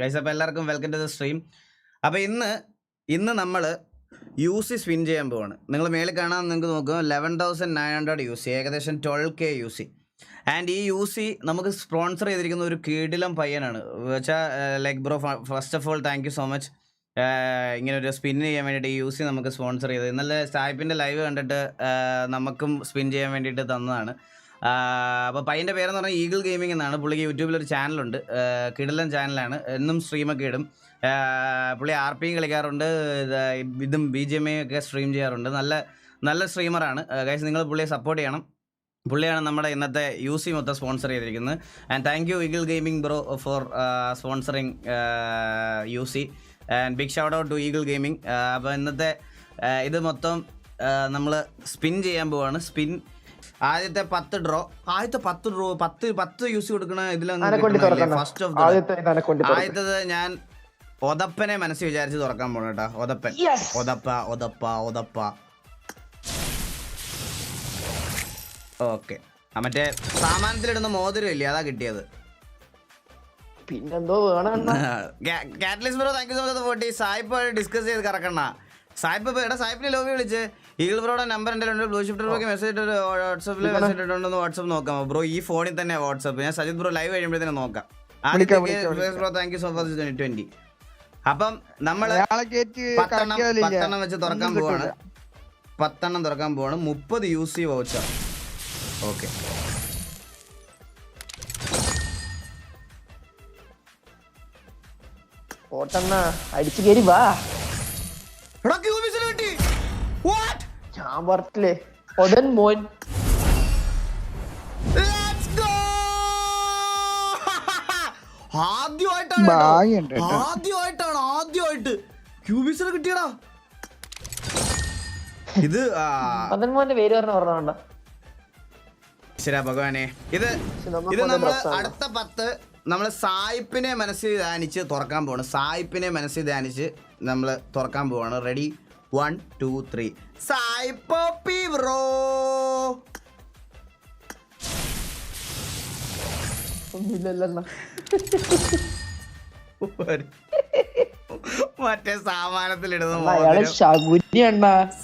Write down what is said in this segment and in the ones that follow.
Guys അപ്പോൾ എല്ലാവർക്കും welcome to the stream അപ്പോൾ ഇന്ന് ഇന്ന് നമ്മൾ യു സി സ്പിൻ ചെയ്യാൻ പോവാണ്. നിങ്ങൾ മേളിൽ കാണാൻ നിങ്ങൾക്ക് നോക്കുക eleven thousand nine hundred U C ഏകദേശം twelve K U C and ഈ യു സി നമുക്ക് സ്പോൺസർ ചെയ്തിരിക്കുന്ന ഒരു കീടിലം പയ്യനാണ്. വെച്ചാൽ like bro first of all thank you so much ഇങ്ങനെ ഒരു സ്പിൻ ചെയ്യാൻ വേണ്ടിയിട്ട് യു സി നമുക്ക് സ്പോൺസർ ചെയ്തത്. ഇന്നലെ സായിപ്പിന്റെ ലൈവ് കണ്ടിട്ട് നമുക്കും സ്പിൻ ചെയ്യാൻ വേണ്ടിയിട്ട് തന്നതാണ്. അപ്പോൾ പയ്യന്റെ പേരെന്ന് പറഞ്ഞാൽ ഈഗിൾ ഗെയിമിംഗ് എന്നാണ്. പുള്ളിക്ക് യൂട്യൂബിൽ ഒരു ചാനലുണ്ട്. കിടലൻ ചാനലാണ്. എന്നും സ്ട്രീമൊക്കെ ഇടും. പുള്ളി ആർ പിയും കളിക്കാറുണ്ട്. ഇതും ബി ജി എം ഒക്കെ സ്ട്രീം ചെയ്യാറുണ്ട്. നല്ല നല്ല സ്ട്രീമറാണ്. ഗൈസ് നിങ്ങൾ പുള്ളിയെ സപ്പോർട്ട് ചെയ്യണം. പുള്ളിയാണ് നമ്മുടെ ഇന്നത്തെ യു സി മൊത്തം സ്പോൺസർ ചെയ്തിരിക്കുന്നത്. And thank you Eagle Gaming bro for sponsoring U C. And big shout out to Eagle Gaming അപ്പോൾ ഇന്നത്തെ ഇത് മൊത്തം നമ്മൾ സ്പിൻ ചെയ്യാൻ പോവാണ്. സ്പിൻ ആദ്യത്തെ പത്ത് ഡ്രോ ആദ്യത്തെ പത്ത് ഡ്രോ പത്ത് പത്ത് യൂസ് കൊടുക്കണ ഇതിലൊന്നും ഫസ്റ്റ് ഓഫ് ആദ്യത്തത് ഞാൻ ഒതപ്പനെ മനസ്സിൽ വിചാരിച്ച് തുറക്കാൻ പോണ കേട്ടോ. ഒതപ്പൻ! ഒതപ്പ ഒതപ്പ ഒതപ്പ. ഓക്കെ മറ്റേ സാമാനത്തിലിടുന്ന മോതിരം ഇല്ലേ അതാ കിട്ടിയത്. പിന്നെന്തോ വേണം കാറ്റലിസ് bro thank you so much forty സായിപ്പ് ഡിസ്കസ് ചെയ്ത് കറക്കണ സായിപ്പ് എടാ സായിപ്പിനെ ലോബി വിളിച്ച്. ഈഗിൾ ബ്രോയുടെ നമ്പർ എന്തെങ്കിലും ഉണ്ട് ബ്ലൂ ഷിഫ്റ്റർ ബ്രോക്ക് മെസ്സേജ് ഇട്ട് വാട്സപ്പിൽ മെസ്സേജ് ഇട്ടുണ്ടെന്ന് വാട്സപ്പ് നോക്കാം. ബ്രോ ഈ ഫോണിൽ തന്നെ വാട്സപ്പ് ഞാൻ സജിത് ബ്രോ ലൈവ് കഴിയുമ്പോഴത്തേനും നോക്കാം. Bro thank you so much twenty twenty അപ്പം നമ്മൾ പത്തെണ്ണം വെച്ച് തുറക്കാൻ പോവാണ്. പത്തെണ്ണം തുറക്കാൻ പോവാണ്. മുപ്പത് യു സി വൗച്ചർ ഓക്കെ ഓട്ടണ്ണ അടിച്ചു കയറി വാ. ഞാൻ പറഞ്ഞില്ലേ ഒടൻ മോൻ. ലെറ്റ്സ് ഗോ ആദ്യമായിട്ടാണ് ആദ്യമായിട്ട്. ക്യൂബിസിനെ കിട്ടിയടാ. ഇത് ആ, മോന്റെ പേര് പറഞ്ഞ പറഞ്ഞോണ്ട ശരാ ഭഗവാനെ. ഇത് ഇത് നമ്മൾ അടുത്ത പത്ത് നമ്മൾ സായിപ്പിനെ മനസ്സിൽ ധ്യാനിച്ച് തുറക്കാൻ പോവാണ്. സായിപ്പിനെ മനസ്സിൽ ധ്യാനിച്ച് നമ്മൾ തുറക്കാൻ പോവാണ്. റെഡി വൺ ടു ത്രീ സായിപ്പോപ്പി ബ്രോ ഒന്നുമില്ലല്ലോ മറ്റേ സാമാനത്തിലിടുന്ന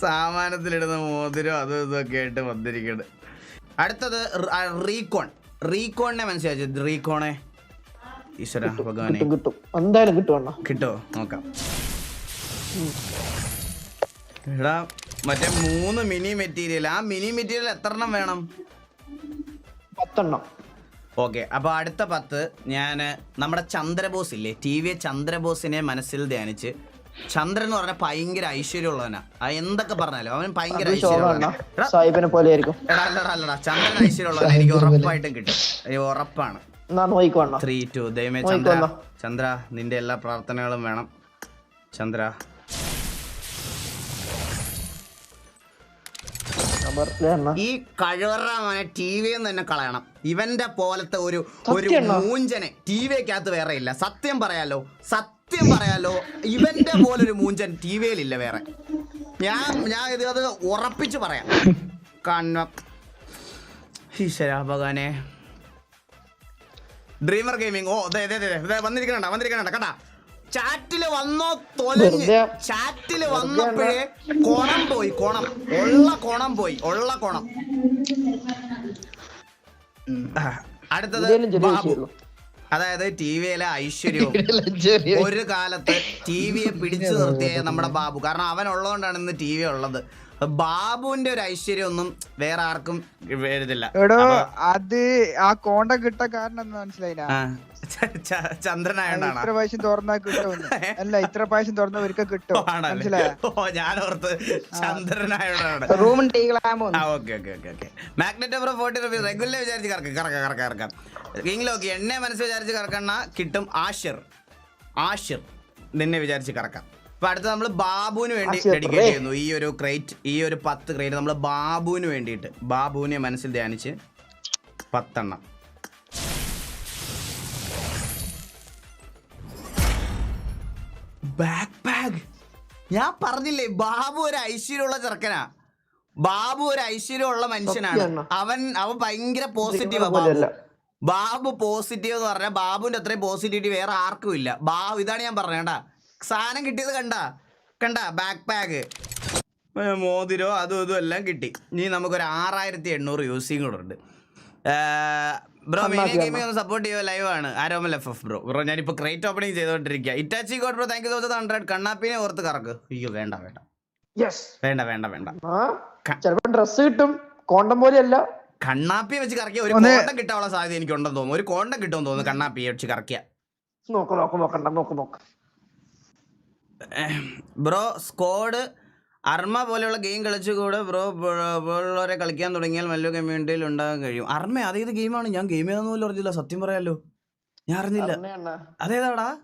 സാമാനത്തിലിടുന്ന മോതിരം അതും ഇതൊക്കെ ആയിട്ട് വന്നിരിക്കുന്നത് അടുത്തത് റീകോൺ. റീകോണിനെ മനസ്സിലാച്ചു റീകോണെ? ഈശ്വര ഭഗവാനെ. കിട്ടും എന്തായാലും കിട്ടും കിട്ടോ? നോക്കാം. എടാ മറ്റേ മൂന്ന് മിനി മെറ്റീരിയൽ ആ മിനി മെറ്റീരിയൽ എത്ര എണ്ണം വേണം? പത്തെണ്ണം. ഓക്കെ അപ്പോൾ അടുത്ത പത്ത് ഞാൻ നമ്മുടെ ചന്ദ്രബോസ് ഇല്ലേ? ടി വി ചന്ദ്രബോസിനെ മനസ്സിൽ ധ്യാനിച്ച്. ചന്ദ്രൻ എന്ന് പറഞ്ഞാൽ ഭയങ്കര ഐശ്വര്യമുള്ളവനാ. ആ എന്തൊക്കെ പറഞ്ഞാലും അവൻ ഭയങ്കര ഐശ്വര്യമുള്ളവനാ. പോലെ ആയിരിക്കും. ചന്ദ്രൻ ഐശ്വര്യമുള്ളവൻ എനിക്ക് ഉറപ്പായിട്ടും കിട്ടും. ഉറപ്പാണ്. ത്രീ ടു ദൈവമേ ചന്ദ്ര. ചന്ദ്ര നിന്റെ എല്ലാ പ്രാർത്ഥനകളും വേണം. ചന്ദ്ര ഈ കഴിവറ ടി വിയിൽ തന്നെ കളയണം. ഇവന്റെ പോലത്തെ ഒരു ഒരു മൂഞ്ചനെ ടി വിക്കകത്ത് വേറെ ഇല്ല. സത്യം പറയാലോ. സത്യം പറയാലോ. ഇവന്റെ പോലൊരു മൂഞ്ചൻ ടി വിയിലില്ല വേറെ. ഞാൻ ഞാൻ ഇത് അത് ഉറപ്പിച്ചു പറയാം. കണ്ണ ഈശ്വര ഭഗവാനെ. ഡ്രീമർ ഗെയിമിംഗ് ഓ അതെ അതെ അതെ വന്നിരിക്കണ വന്നിരിക്കണ കണ്ടാ. ചാറ്റിൽ വന്നോ തൊലഞ്ഞ്. ചാറ്റിൽ വന്നപ്പോഴേ കോണം പോയി കോണം. ഉള്ള കോണം പോയി ഉള്ള കോണം. അടുത്തത് ബാബു. അതായത് ടി വിയിലെ ഐശ്വര്യവും ഒരു കാലത്ത് ടി വിയെ പിടിച്ചു നിർത്തിയ നമ്മുടെ ബാബു. കാരണം അവൻ ഉള്ളതുകൊണ്ടാണ് ഇന്ന് ടി വി ഉള്ളത്. ബാബുവിന്റെ ഒരു ഐശ്വര്യം ഒന്നും വേറെ ആർക്കും വരുന്നില്ല എടോ അത് ആ കോണ്ട കിട്ട കാരണം എന്ന് മനസ്സിലായില്ല? ചന്ദ്രനായോണ്ടാണ്? ഇത്ര പ്രാവശ്യം തുറന്നാ കിട്ടും അല്ല ഇത്ര പ്രാവശ്യം തുറന്ന ഒരിക്കൽ കിട്ടും. ഞാൻ ഓർത്ത് ചന്ദ്രനായോണ്ടാണ്. റൂമും ടീകളാമോ okay okay okay okay. Magnet over forty rupees regular വിചാരിച്ച് കറക്കാം കറക്കാം കറക്കാം കറക്കാം. കിങ്ങിലോക്കി എന്നെ മനസ്സ് വിചാരിച്ച് കറക്കണ കിട്ടും ആഷിർ. ആഷിർ. നിന്നെ വിചാരിച്ച് കറക്കാം. അപ്പൊ അടുത്ത് നമ്മൾ ബാബുവിന് വേണ്ടി ഡെഡിക്കേറ്റ് ചെയ്യുന്നു. ഈ ഒരു ക്രേറ്റ് ഈ ഒരു പത്ത് ക്രേറ്റ് നമ്മൾ ബാബുവിന് വേണ്ടിയിട്ട് ബാബുവിനെ മനസ്സിൽ ധ്യാനിച്ച് പത്തെണ്ണം. ബാക്ക് ബാഗ് ഞാൻ പറഞ്ഞില്ലേ ബാബു ഒരു ഐശ്വര്യമുള്ള ചെറുക്കനാ. ബാബു ഒരു ഐശ്വര്യമുള്ള മനുഷ്യനാണ്. അവൻ അവൻ ഭയങ്കര പോസിറ്റീവാ. ബാബു. ബാബു പോസിറ്റീവ് എന്ന് പറഞ്ഞാൽ ബാബുവിന്റെ അത്രയും പോസിറ്റിവിറ്റി വേറെ ആർക്കും ഇല്ല. ബാബു ഇതാണ് ഞാൻ പറഞ്ഞത് കണ്ടാ. സാധനം കിട്ടിയത് കണ്ട? കണ്ട ബാക്ക് പാക്ക് മോതിരോ അതും ഇതും എല്ലാം കിട്ടി. ഇനി നമുക്കൊരു ആറായിരത്തി എണ്ണൂറ് യൂസിങ് കൂടെ ഉണ്ട്. ബ്രോ മീഡിയ ഗെയിമിംഗ് ഒന്ന് സപ്പോർട്ട് ചെയ്യുക ലൈവ് ആണ്. Aromal F F bro bro ഞാനിപ്പോൾ crate opening ചെയ്തോണ്ടിരിക്കുക. Itachi god bro thank you much hundred കണ്ണാപ്പിനെ ഓർത്ത് കറക്ക്. അയ്യോ വേണ്ട വേണ്ട. യെസ് വേണ്ട വേണ്ട വേണ്ട. ചിലപ്പോ ഡ്രസ് കിട്ടും. കോണ്ടം പോലെയല്ല. കണ്ണാപ്പി വെച്ച് കറക്കിയ ഒരു കോണ്ടം കിട്ടാനുള്ള സാധ്യത എനിക്ക് ഉണ്ടെന്ന് തോന്നുന്നു. ഒരു കോണ്ടം കിട്ടുമെന്ന് തോന്നുന്നു കണ്ണാപ്പി വെച്ച് കറക്കിയ. നോക്ക് നോക്ക് നോക്കണ്ട നോക്ക് നോക്ക്. ബ്രോ സ്കോഡ് അർമ പോലെയുള്ള ഗെയിം കളിച്ചുകൂടെ ബ്രോ പോലുള്ളവരെ കളിക്കാൻ തുടങ്ങിയാൽ നല്ല കമ്മ്യൂണിറ്റിയിൽ ഉണ്ടാകാൻ കഴിയും. അർമ്മ അതേത് ഗെയിമാണ് ഞാൻ ഗെയിം ഏതാന്ന് പോലും അറിഞ്ഞില്ല. സത്യം പറയാലോ. ഞാൻ അറിഞ്ഞില്ല. അതേതാടാ?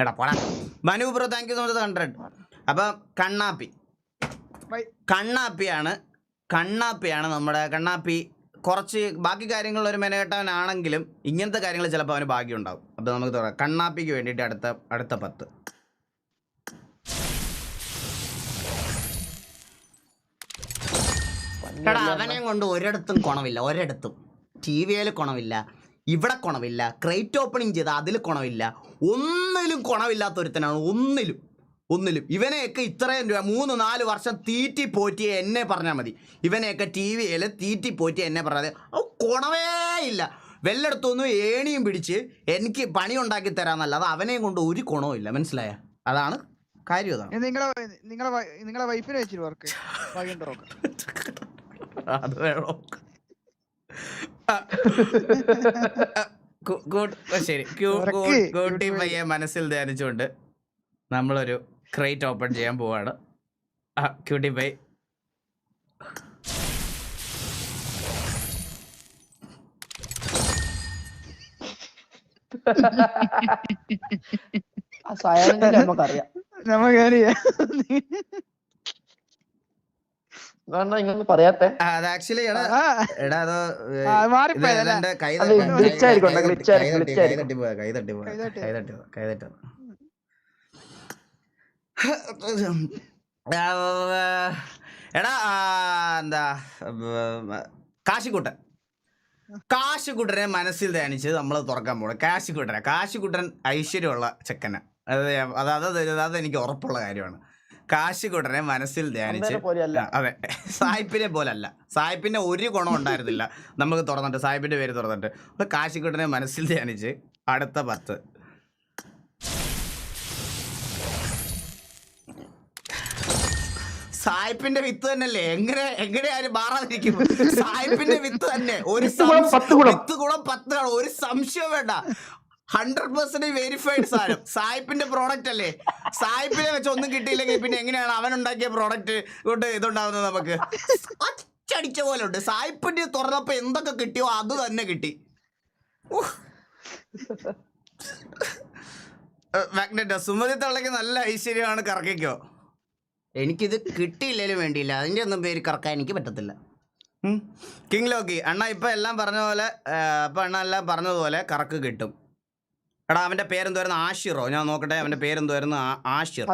എടാ പോടാ. Manu bro thank you so much hundred അപ്പം കണ്ണാപ്പി. ബൈ- കണ്ണാപ്പിയാണ്. കണ്ണാപ്പിയാണ് നമ്മുടെ കണ്ണാപ്പി. കുറച്ച് ബാക്കി കാര്യങ്ങൾ ഒരു മെനകെട്ടവനാണെങ്കിലും ഇങ്ങനത്തെ കാര്യങ്ങൾ ചിലപ്പോൾ അവന് ഭാഗ്യം ഉണ്ടാവും. അപ്പോൾ നമുക്ക് തുടങ്ങാം. കണ്ണാപ്പിക്ക് വേണ്ടിയിട്ട് അടുത്ത അടുത്ത പത്ത്. എടാ അവനെയും കൊണ്ട് ഒരിടത്തും കുണമില്ല ഒരിടത്തും. ടി വിയിൽ കുണമില്ല ഇവിടെ കുണമില്ല ക്രേറ്റ് ഓപ്പണിങ് ചെയ്ത അതിൽ കുണമില്ല ഒന്നിലും കുണമില്ലാത്ത ഒരുത്തനാണ് ഒന്നിലും ഒന്നിലും. ഇവനെയൊക്കെ ഇത്രയും രൂപ മൂന്ന് നാല് വർഷം തീറ്റി പോറ്റി എന്നെ പറഞ്ഞാൽ മതി. ഇവനെയൊക്കെ ടി വിയിൽ തീറ്റി പോറ്റി എന്നെ പറഞ്ഞാൽ അത് കുണവേ ഇല്ല. വെല്ലെടുത്തൊന്നും ഏണിയും പിടിച്ച് എനിക്ക് പണി ഉണ്ടാക്കി തരാന്നല്ലാതെ അവനെയും കൊണ്ട് ഒരു കുണവും ഇല്ല. മനസ്സിലായ? അതാണ് കാര്യം അതാണ്. നിങ്ങളെ നിങ്ങളെ നിങ്ങളെ വൈഫിനെ വെച്ചിട്ട് വർക്ക് നോക്കാം അത് വേണോ. ശരി. പയ്യെ മനസ്സിൽ ധ്യാനിച്ചുകൊണ്ട് നമ്മളൊരു ക്രേറ്റ് ഓപ്പൺ ചെയ്യാൻ പോവാണ്. ആ ക്യൂട്ടി പൈ. നമുക്കറിയാം നമുക്കറിയാം വേണ്ട ഇങ്ങൊന്നും പറയാത്തെ അത് ആക്ച്വലി എടാ എന്താ കാശിക്കുട്ടൻ. കാശിക്കുട്ടനെ മനസ്സിൽ ധ്യാനിച്ച് നമ്മൾ തുറക്കാൻ പോകണം കാശിക്കുട്ടനെ കാശിക്കുട്ടൻ ഐശ്വര്യമുള്ള ചെക്കനെ. അത് അതായത് അത് അത് അത് അത് എനിക്ക് ഉറപ്പുള്ള കാര്യമാണ്. കാശിക്കുട്ടനെ മനസ്സിൽ ധ്യാനിച്ച്. അതെ. സായിപ്പിനെ പോലല്ല. സായിപ്പിന്റെ ഒരു ഗുണം ഉണ്ടായിരുന്നില്ല. നമുക്ക് തുറന്നിട്ട് സായിപ്പിന്റെ പേര് തുറന്നിട്ട്. അപ്പൊ കാശികുടനെ മനസ്സിൽ ധ്യാനിച്ച്. അടുത്ത പത്ത്. സായിപ്പിന്റെ വിത്ത് തന്നെയല്ലേ? എങ്ങനെ എങ്ങനെയായാലും മാറാതിരിക്കും? സായിപ്പിന്റെ വിത്ത് തന്നെ. ഒരു. വിത്ത് ഗുണം പത്ത് ഒരു സംശയം വേണ്ട. ഹൺഡ്രഡ് പെർസെന്റ് വെരിഫൈഡ് സാധനം. സായിപ്പിന്റെ പ്രോഡക്റ്റ് അല്ലേ? സായിപ്പിനെ വെച്ച് ഒന്നും കിട്ടിയില്ലെങ്കിൽ പിന്നെ എങ്ങനെയാണ് അവൻ ഉണ്ടാക്കിയ പ്രോഡക്റ്റ് കൊണ്ട് ഇതുണ്ടാവുന്നത് നമുക്ക്? അച്ചടിച്ച പോലെ ഉണ്ട്. സായിപ്പിന്റെ തുറന്നപ്പോ എന്തൊക്കെ കിട്ടിയോ അത് തന്നെ കിട്ടി. മാഗ്നറ്റ് സുമതി തള്ളക്ക് നല്ല ഐശ്വര്യമാണ് കറക്കിക്കോ. എനിക്കിത് കിട്ടിയില്ലേലും വേണ്ടിയില്ല. അതിന്റെ ഒന്നും പേര് കറക്കാൻ എനിക്ക് പറ്റത്തില്ല. കിങ് ലോക്കി അണ്ണ ഇപ്പം എല്ലാം പറഞ്ഞ പോലെ ഇപ്പൊ അപ്പം അണ്ണ എല്ലാം പറഞ്ഞതുപോലെ കറക്ക് കിട്ടും. എടാ അവന്റെ പേരെന്തുവായിരുന്നു ആഷിറോ. ഞാൻ നോക്കട്ടെ അവന്റെ പേരെന്തുവായിരുന്നു ആഷിർ.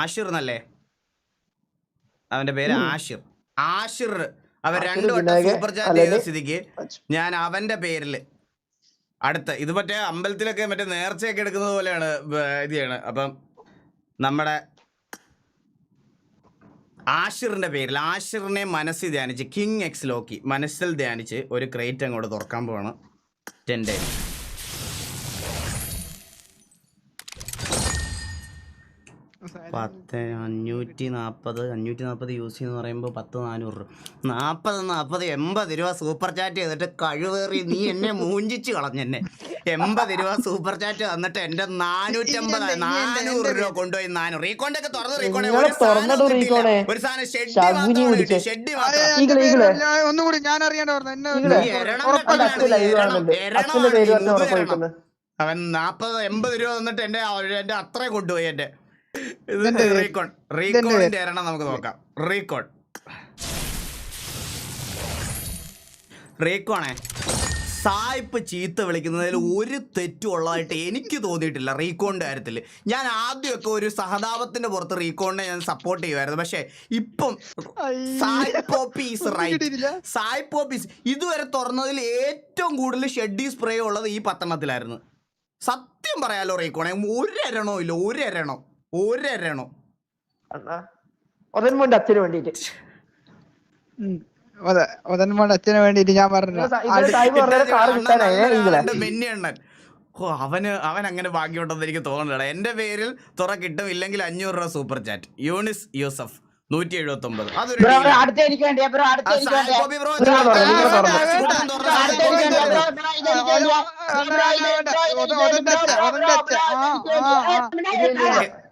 ആഷിർ എന്നല്ലേ? അവന്റെ പേര് ആഷിർ. ആഷിർ അവൻ രണ്ടുവട്ടം രണ്ടു വട്ടം സൂപ്പർ ചാറ്റ് ചെയ്ത സ്ഥിതിക്ക് ഞാൻ അവന്റെ പേരിൽ അടുത്ത ഇത് മറ്റേ അമ്പലത്തിലൊക്കെ മറ്റേ നേർച്ചയൊക്കെ എടുക്കുന്നത് പോലെയാണ് ഇത് ചെയ്യണത് അപ്പം നമ്മുടെ ആഷിറിന്റെ പേരിൽ ആഷിറിനെ മനസ്സിൽ ധ്യാനിച്ച് കിങ് എക്സ് ലോക്കി മനസ്സിൽ ധ്യാനിച്ച് ഒരു ക്രേറ്റ് അങ്ങോട്ട് തുറക്കാൻ പോവാണ്. ടെൻ ഡേ പത്ത് അഞ്ഞൂറ്റി നാൽപ്പത് അഞ്ഞൂറ്റി നാൽപ്പത് യൂസ് ചെയ്യുന്ന പറയുമ്പോൾ പത്ത് നാനൂറ്. രൂപ നാൽപ്പത് നാൽപ്പത് എൺപത് രൂപ സൂപ്പർ ചാറ്റ് ചെയ്തിട്ട് കഴിവേറി നീ എന്നെ മൂഞ്ചിച്ച് കളഞ്ഞെന്നെ. എൺപത് രൂപ സൂപ്പർ ചാറ്റ് തന്നിട്ട് എന്റെ നാനൂറ്റമ്പത് നാനൂറ് രൂപ കൊണ്ടുപോയി നാനൂറ്. റീകോണ്ട് ഒക്കെ തുറന്ന് റീകോണ്ട് ഒരു സാധനം തുറന്നിട്ട് കിട്ടിയില്ല. റീകോണേ. ഒരു സാധനം ഷെഡ് ഷെഡ് ഒന്നുകൂടി ഞാൻ അറിയാണ്ട് പറഞ്ഞു. എന്നെ. അവൻ നാപ്പത് എൺപത് രൂപ തന്നിട്ട് എന്റെ എന്റെ അത്രയും കൊണ്ടുപോയി എന്റെ. റീകോൺ. റീകോണിന്റെ നമുക്ക് നോക്കാം. റീകോൺ. റീകോണേ സായിപ്പ് ചീത്ത വിളിക്കുന്നതിൽ ഒരു തെറ്റും ഉള്ളതായിട്ട് എനിക്ക് തോന്നിയിട്ടില്ല റീകോണിന്റെ കാര്യത്തിൽ ഞാൻ ആദ്യമൊക്കെ ഒരു സഹതാപത്തിന്റെ പുറത്ത് റീകോണിനെ ഞാൻ സപ്പോർട്ട് ചെയ്യുമായിരുന്നു. പക്ഷേ ഇപ്പം സായിപ്പ്? സായ് ഇതുവരെ തുറന്നതിൽ ഏറ്റവും കൂടുതൽ ഷെഡി സ്പ്രേ ഉള്ളത് ഈ പത്തെണ്ണത്തിലായിരുന്നു സത്യം പറയാലോ റീകോണെ എരണോ ഇല്ല ഒരെണ്ണോ ഒരെണ്ണോ അണ്ണാ ഒതന്മോന്റെ അച്ഛന് വേണ്ടിട്ട് ഒതന്മാരുടെ അച്ഛന് വേണ്ടിട്ട് ഞാൻ പറഞ്ഞു ഓ അവന് അവൻ അങ്ങനെ ഭാഗ്യമുണ്ടെന്ന് എനിക്ക് തോന്നുന്നില്ല എന്റെ പേരിൽ തുറ കിട്ടും ഇല്ലെങ്കിൽ അഞ്ഞൂറ് രൂപ സൂപ്പർ ചാറ്റ്. യൂണിസ് യൂസഫ് നൂറ്റി എഴുപത്തി ഒമ്പത് അതൊരു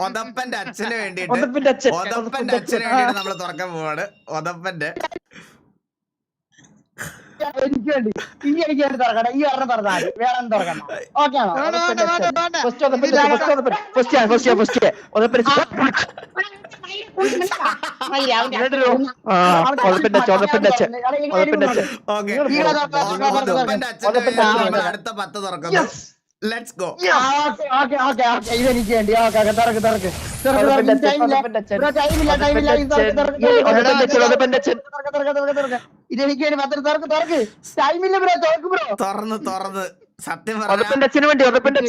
ഒതപ്പന്റെ അച്ഛന് വേണ്ടിട്ട് ഒതപ്പന്റെ അച്ഛന് വേണ്ടിട്ട് നമ്മൾ തുറക്കാൻ പോവാണ്. ഒതപ്പന്റെ എനിക്ക് വേണ്ടി. എനിക്ക് വേണ്ടി തുറക്കണം ഈ ഒരെണ്ണം തുറന്നാൽ മതി. വേറെ തുറക്കണം ഓക്കെ. ആണോ അടുത്ത പത്ത് തുറക്കുന്നു. Let's go okay okay okay ഇത് എനിക്ക് വേണ്ടി. ഓക്കെ ഓക്കെ തുറക്ക് തുറക്ക്. തുറക്ക് ഒതപ്പന്റെ തുറക്ക് അച്ഛൻ ടൈമില്ല. ഒതപ്പന്റെ അച്ഛൻ. ബ്രോ ടൈമില്ല ടൈമില്ല. ഇത് തുറക്ക് തുറക്ക് ഒതപ്പന്റെ അച്ഛൻ ഒതപ്പന്റെ അച്ഛൻ. തുറക്ക് തുറക്ക് തുറക്ക് തുറക്ക് ഇത് എനിക്ക് വേണ്ടി പത്രം തുറക്ക് തുറക്ക്. ടൈമില്ല ബ്രോ തുറക്ക് ബ്രോ. തുറന്ന് തുറന്ന്. സത്യം പറഞ്ഞ ഒതപ്പന്റെ അച്ഛന് വേണ്ടി ഒതപ്പന്റെ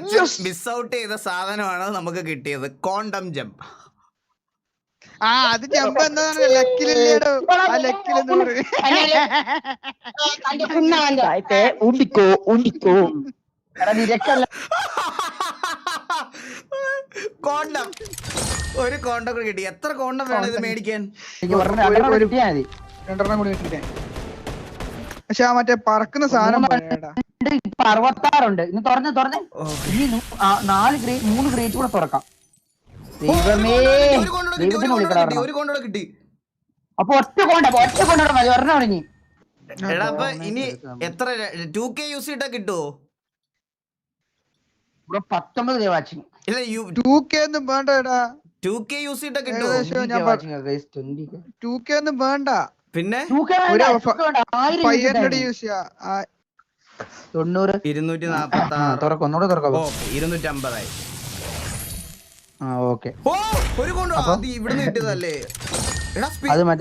അച്ഛൻ. മിസ് ഔട്ട് ചെയ്ത സാധനമാണ് നമുക്ക് കിട്ടിയത്. കോണ്ടം ജംപ് ആ അത് ജമ്പ് എന്താണ് ലക്കിലില്ലേടോ ആ ലക്കിൽ നൂറ് ഉണ്ടിക്കോ ഉണ്ടിക്കോ കോണ്ടം. ഒരു കോണ്ടം കൂടി കിട്ടി. എത്ര കോണ്ടം വേണം ഇത് മേടിക്കാൻ? രണ്ടെണ്ണം കൂടി പക്ഷെ ആ മറ്റേ പറക്കുന്ന സാധനം ഇപ്പൊ അറുപത്താറുണ്ട്. ഇന്ന് തുറന്ന് തുറന്ന്. ഇനി നൂ- ആ, നാല് ഗ്രേറ്റ് മൂന്ന് ഗ്രേറ്റ് കൂടെ തുറക്കാം. ദൈവമേ. ഒരു കോണ്ടം കിട്ടി ഒരു ദൈവത്തിന് കോണ്ടം വിളിക്കണം കിട്ടി ഒരു കോണ്ടം കിട്ടി. അപ്പൊ ഒറ്റ കൊണ്ട ഒറ്റ കൊണ്ടോടെ മതി. ഒരെണ്ണം ഇനി. എടാ അപ്പൊ ഇനി എത്ര ടു കെ യൂസ് ചെയ്താ കിട്ടുമോ ഇവിടെ പത്തൊമ്പത് കെ വാച്ചിങ്. ഇല്ല യു ടൂ കെ ഒന്നും വേണ്ടടാ. ടു കെ യൂസ് ചെയ്താ കിട്ടുമോ ഏകദേശം ഞാൻ ടൂ കെ ഒന്നും വേണ്ട. പിന്നെ? തൊണ്ണൂറ്. ഇരുന്നൂറ്റി നാപ്പത്തി ആറ് തുറക്കാം ഒന്നുകൂടെ തുറക്കാം ഇരുന്നൂറ്റി അമ്പതായി ആ ഓക്കെ. ഒരു കോണ്ടം അത് ഇവിടുന്ന് കിട്ടിയതല്ലേ?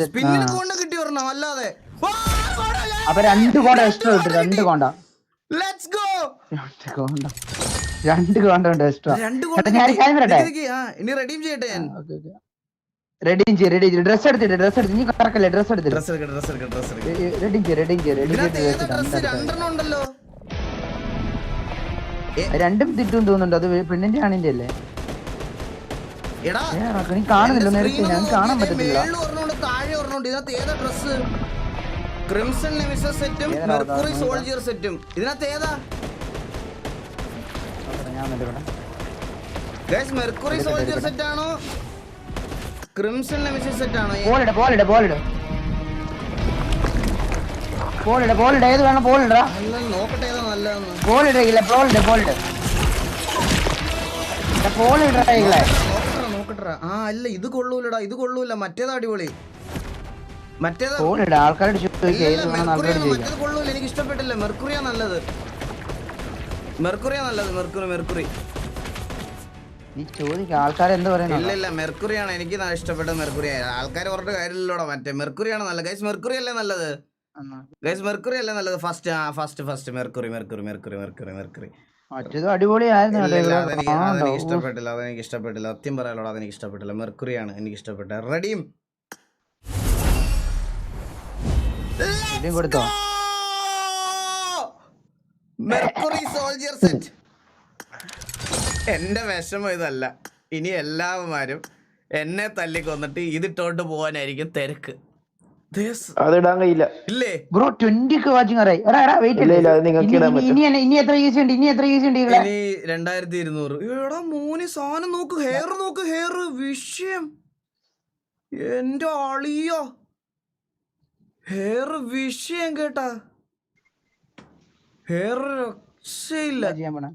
സ്പിന്നിന് ആ. കിട്ടി ഒരെണ്ണം അല്ലാതെ. അപ്പൊ രണ്ട് കോണ്ട എക്സ്ട്രാ കിട്ടും രണ്ട് കോണ്ട ലെറ്റ്സ് ഗോ രണ്ട് കോണ്ട. രണ്ട് കോണ്ട ഉണ്ട് എക്സ്ട്രാ രണ്ട്? ഇനി റെഡീം ചെയ്യട്ടെ ഞാൻ. ചെയ്യും റെഡി ചെയ്യും. ഡ്രസ് എടുത്തിട്ട് ഡ്രസ് എടുത്ത് നീ കറക്കല്ലേ ഡ്രസ് എടുത്തിട്ട് ഡ്രസ് എടുക്ക ഡ്രസ് എടുക്ക ഡ്രസ് എടുക്ക. റെഡിയും ചെയ്യ ചെയ്യ റെഡി രണ്ടെണ്ണം ഉണ്ടല്ലോ? രണ്ടും തിട്ടും തോന്നുന്നുണ്ട്. അത് പെണ്ണിന്റെ ആണിന്റെ അല്ലേ? നീ കാണുന്നില്ല നേരത്തെ ഞാൻ കാണാൻ പറ്റത്തില്ല. മേളിൽ ഒരെണ്ണമുണ്ട് താഴെ ഒരെണ്ണമുണ്ട് ഇതിനകത്ത് ഏതാ ഡ്രസ് ക്രിംസൺ നെമിസസ് സെറ്റും മെർക്കുറി സോൾജിയർ സെറ്റും ഇതിനകത്ത് ഏതാ. ഗൈസ് മെർക്കുറി സോൾജർ സെറ്റ് ആണോ? ക്രിംസൺ നെമിസസ് സെറ്റ് ആണോ? ബോളിട് ബോളിട് ബോളിട് ബോളിട് ബോളിട് ഏത് വേണം അല്ല, നോക്കട്ടെ ഏതാ നല്ലതെന്ന്. ബോളിട് ഇല്ല ബോളിട് ബോളിട് ബോളിടാ ഇല്ലേ നോക്കട്ടെ ആ അല്ല ഇത് കൊള്ളൂലടാ ഇത് കൊള്ളൂല. മറ്റേതാ അടിപൊളി. മറ്റേതാ ബോളിട് ആൾക്കാരോട് ചോദിക്കുക മറ്റേത് കൊള്ളൂല. എനിക്ക് ഇഷ്ടപ്പെട്ടില്ല. മെർക്കുറിയാ നല്ലത്. മെർക്കുറിയാ നല്ലത് മെർക്കുറി മെർക്കുറി. നീ ചോദിക്കുക ആൾക്കാർ എന്ത് പറയുന്നു? ഇല്ല മെർക്കുറിയാണ്. എനിക്ക് ഇഷ്ടപ്പെട്ട മെർക്കുറി. ആൾക്കാർ പറഞ്ഞിട്ട് കാര്യമില്ലല്ലോടാ മറ്റേ മെർക്കുറിയാണ് നല്ലത്. ഗൈസ് മെർക്കുറി അല്ലേ നല്ലത് ഗൈസ് മെർക്കുറി അല്ലേ നല്ലത്? ഫസ്റ്റ് ആ first first mercury mercury mercury mercury mercury. മറ്റേത് അടിപൊളിയായിരുന്നു അതെനിക്ക്. ഇഷ്ടപ്പെട്ടില്ല അതെനിക്ക് ഇഷ്ടപ്പെട്ടില്ല. സത്യം പറയാലോടാ അതെനിക്ക് ഇഷ്ടപ്പെട്ടില്ല. മെർക്കുറിയാണ് എനിക്ക് ഇഷ്ടപ്പെട്ടത് റെഡിയും കൊടുത്തോ? Mercury soldier set. എന്റെ വിഷമം ഇതല്ല. ഇനി എല്ലാവരും എന്നെ തല്ലിക്കൊന്നിട്ട് ഇതിട്ടോട്ട് പോവാനായിരിക്കും തിരക്ക്. കഴിയില്ല. ഇല്ലേ? ബ്രോ ട്വന്റി ഒക്കെ വാച്ചിങ് അറിയാം എടാ എടാ വെയിറ്റ് ഇല്ല ഇല്ല അത് നിങ്ങൾക്ക് ഇടാൻ പറ്റും. ഇനി ഇനി എത്ര യൂസ് ഉണ്ട്? ഇനി എത്ര യൂസ് ഉണ്ട് ഇവിടെ? ഇനി രണ്ടായിരത്തി ഇരുന്നൂറ്. എടാ മോനി സാധനം നോക്ക് ഹെയർ നോക്ക് ഹെയർ വിഷയം. എന്റെ അളിയോ. ഹെയർ വിഷയം കേട്ടാ. ഹെയർ രക്ഷയില്ല. ചെയ്യാൻ പോണെ.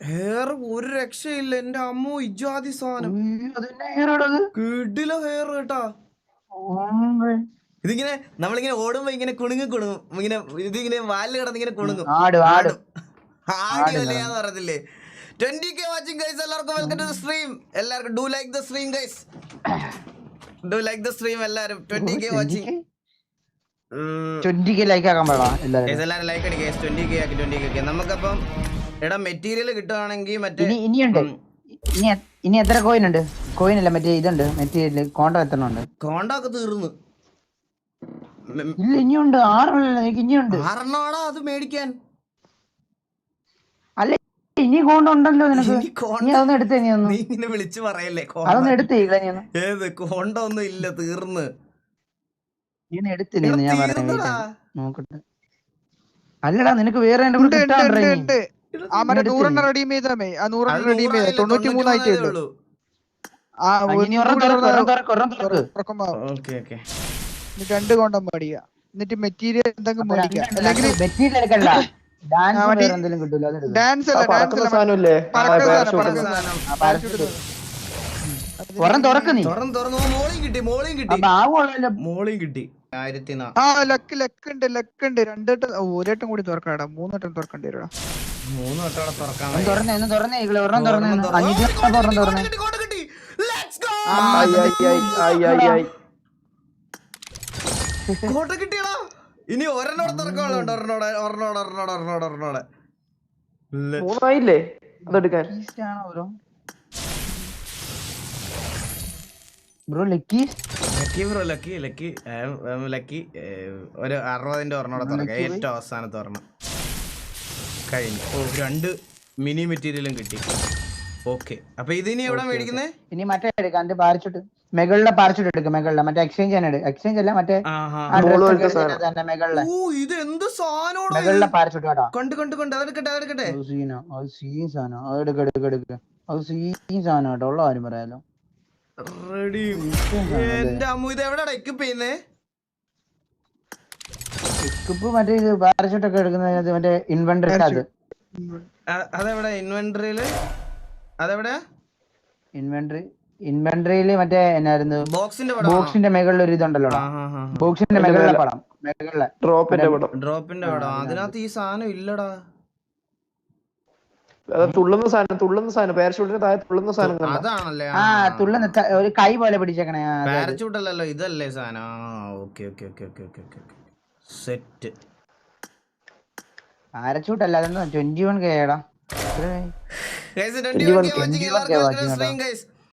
ഹെയർ ഒരു രക്ഷയില്ല. എന്റെ അമ്മ ഇജാതി സാധനം. കിടില ഹെയർ കേട്ടാ. ഇതിങ്ങനെ നമ്മളിങ്ങനെ ഓടുമ്പോ ഇങ്ങനെ കുണുങ്ങി കുണുങ്ങും. ഇങ്ങനെ ഇതിങ്ങനെ വാലിൽ കിടന്ന് ഇങ്ങനെ കുണുങ്ങും. ആടും ആടും. ആടിയല്ലേന്ന് പറഞ്ഞില്ലേ ട്വന്റി കെ വാച്ചിങ് ഗൈസ് എല്ലാവർക്കും വെൽക്കം ടു ദ സ്ട്രീം എല്ലാവർക്കും do like the stream guys do like the stream എല്ലാവരും. Twenty K watching twenty K like ആക്കാൻ പാടാ എല്ലാവരും. ലൈക്ക് അടി ഗൈസ് ട്വന്റി കെ ആക്കി ട്വന്റി കെ നമുക്കപ്പം എടാ മെറ്റീരിയൽ കിട്ടുവാണെങ്കിൽ മറ്റേ ഇനിയുണ്ട്. ഇനി ഇനി എത്ര കോയിൻ ഉണ്ട്? കോയിൻ അല്ല മറ്റേ ഇതുണ്ട്. മെറ്റീരിയൽ കോണ്ടോ എത്ര ഉണ്ട്? കോണ്ടാക്ക് തീർന്നു. ഇല്ല ഇനിയുണ്ട്. ആറല്ല എനിക്ക് ഇനിയുണ്ട്. അത് മേടിക്കാൻ. അല്ല ഇനി കോണ്ടോ ഉണ്ടല്ലോ നിനക്ക്. നീ അതൊന്നും എടുത്തേ നീ ഒന്ന്. നീ ഇങ്ങനെ വിളിച്ചു പറയല്ലേ അതൊന്നും കോണ്ട എടുത്തേ ഇല്ല നീ ഒന്ന്. ഏത്? കോണ്ടോ ഒന്നും ഇല്ല തീർന്ന്. ഞാൻ എടാ, പറയാം തീർന്നെടാ. നോക്കട്ടെ. അല്ലടാ നിനക്ക് വേറെ എന്റെ കൂടെ ഉണ്ട് ആ മറ്റേ എടുത്തില്ലേ? നൂറെണ്ണം റെഡീം ചെയ്താമേ ആ നൂറെണ്ണം റെഡീം ചെയ്ത. തൊണ്ണൂറ്റി മൂന്നായിട്ടേ ഉള്ളൂ. ആ രണ്ട് കൊണ്ടം മേടിക്ക. എന്നിട്ട് മെറ്റീരിയൽ എന്തെങ്കിലും മേടിക്കാം. അല്ലെങ്കിൽ ഡാൻസ് അല്ല ഡാൻസ് അല്ല സാധനം ഇല്ലേ പറക്കുന്ന സാധനം, പാരഷൂട്ട് പറക്കുന്ന ആ, parachute. ഒരെണ്ണം തുറക്ക് നീ. തുറന്ന് തുറന്ന്. മോളിയും കിട്ടി മോളിയും കിട്ടി. മോളിയും കിട്ടി. ആ ലക്ക് ലക്ക് ഉണ്ട് ലക്ക് ഉണ്ട് രണ്ടെട്ടം ഒരെട്ടം കൂടി തുറക്കാടാ മൂന്നെട്ടം തുറക്കേണ്ടി വരും മൂന്ന് വട്ടം അവിടെ തുറക്കാൻ ഒന്ന് വയ്യ. തുറന്നേ തുറന്നേ. ഇങ്ങൾ ഒരെണ്ണം ഒരെണ്ണം തുറന്നേ തുറന്ന്. അഞ്ഞൂറ്റി ഓ, അമ്പത് ഒരെണ്ണം കോട്ട തുറന്നേ കിട്ടി, കിട്ടി. Let's go. ആയി ആയി ആയി ആയി ആയി കോട്ട കിട്ടിയടാ. ഇനി ഒരെണ്ണോടെ തുറക്കാനുണ്ട് ഒരെണ്ണോടെ ഒരെണ്ണോടെ ഒരെണ്ണോടെ ഒരെണ്ണോടെ ഒരെണ്ണോടെ മൂന്നായില്ലേ? അതെടുക്കാൻ bro lucky lucky bro lucky lucky lucky ഒരു അറുപതിന്റെ ഒരെണ്ണോടെ തുറക്കാം. ഏറ്റവും അവസാനത്തെ ഒരെണ്ണം. കഴിഞ്ഞു. ഓ രണ്ട് മിനി മെറ്റീരിയലും കിട്ടി. ഓക്കെ അപ്പൊ ഇതിനി എവിടെ മേടിക്കുന്നേ? ഇനി മറ്റേ എടുക്കാം. അതിന്റെ പാരച്ചൂട്ട് മെഗളുടെ പാരച്ചൂട്ട് എടുക്കും മെഗളുടെ മറ്റേ എക്സ്ചേഞ്ച് ആണ് എക്സ്ചേഞ്ച് അല്ല മറ്റേ മെഗളുടെ ഇത് എന്ത് സാധനോടാ മെഗളുടെ പാരച്ചൂട്ട് കേട്ടോ. കണ്ട് കണ്ട് കണ്ട്. അതെടുക്കട്ടെ അതെടുക്കട്ടെ. അത് സീനോ അത് സീൻ സാധനം. അത് എടുക്ക എടുക്ക എടുക്ക. അത് സീൻ സാധനം കേട്ടോ. ഉള്ള കാര്യം പറയാലോ. റെഡി. എന്റെ അമ്മു ഇത് എവിടെ എക്യുപ്പ് ചെയ്യുന്നേ ഇപ്പൊ മറ്റേ ഇത് ഒക്കെ എടുക്കുന്നത് മറ്റേ ഇൻവെന്ററി അത് അതെവിടെ? ഇൻവെന്ററിയിൽ അതെവിടെ? ഇൻവെന്ററി ഇൻവെന്ററിയിൽ മറ്റേ എന്നായിരുന്നു? ബോക്സിന്റെ ബോക്സിന്റെ മുകളിൽ ഒരു ഇതുണ്ടല്ലോ ബോക്സിന്റെ മുകളിലെ പടം. മുകളിലെ ഡ്രോപ്പിന്റെ പടം. ഡ്രോപ്പിന്റെ പടം. അതിനകത്ത് ഈ സാധനം ഇല്ലടാ. തുള്ളുന്ന സാധനം തുള്ളുന്ന സാധനം പാരഷൂട്ടിന് താഴെ തുള്ളുന്ന സാധനം അതാണല്ലേ ആ തുള്ളുന്ന ഒരു കൈ പോലെ പിടിച്ചേക്കണേ അല്ലല്ലോ ഇതല്ലേ സാധനം. Okay okay okay okay okay okay set parachute അല്ല അതെന്താ? ട്വന്റി വൺ കേടാ ഗൈസ് 21K, 21K വാച്ചിങ് എല്ലാവർക്കും സ്ട്രീം ഗൈസ്